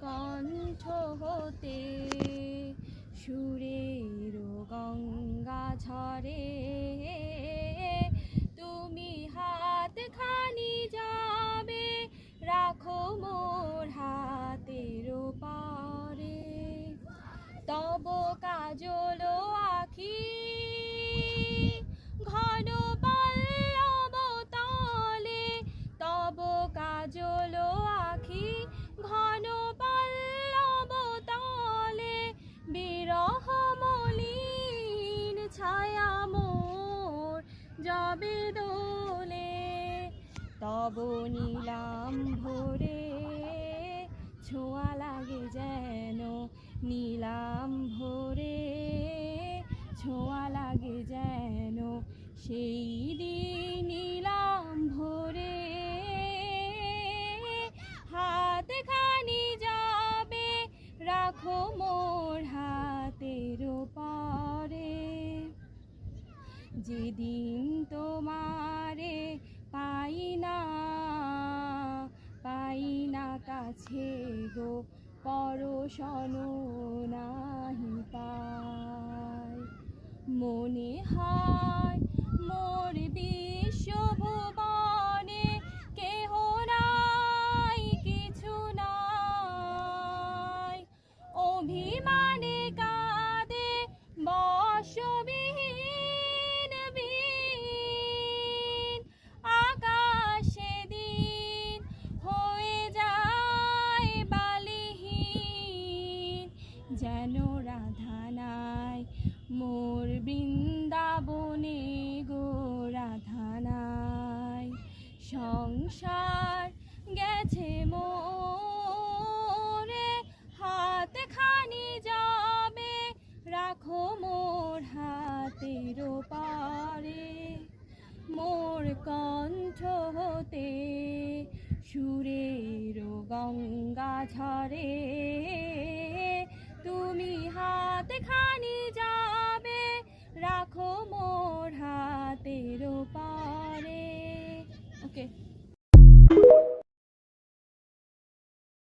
কণ্ঠ হতে, সুরের গঙ্গা ঝরে। তুমি হাত খানি যাবে, রাখো মোর হাতের পারে তব কাজল তব নীলাম ভোরে। ছোঁয়া লাগে যেন নীলাম ভোরে। ছোঁয়া লাগে যেন সেই দিন নীলাম ভোরে। হাত খানি যাবে, রাখো মোর হাতের পারে যেদিন তোমারে কাছে গো পরশন নাহি পাই। মনে হয় মোর বিশ্বভুবনে কেহ নাই, কিছু নাই। অভিমানে কাঁদে বর্ষবিহীন যেন রাধা নাই মোর বৃন্দাবনে গো রাধা নাই সংসার গেছে মোরে হাত খানি যাবে, রাখো মোর হাতের পারে মোর কণ্ঠ হতে সুরের গঙ্গা ঝরে। তুমি হাতে খানি যাবে রাখো মোর হাতের পারে ওকে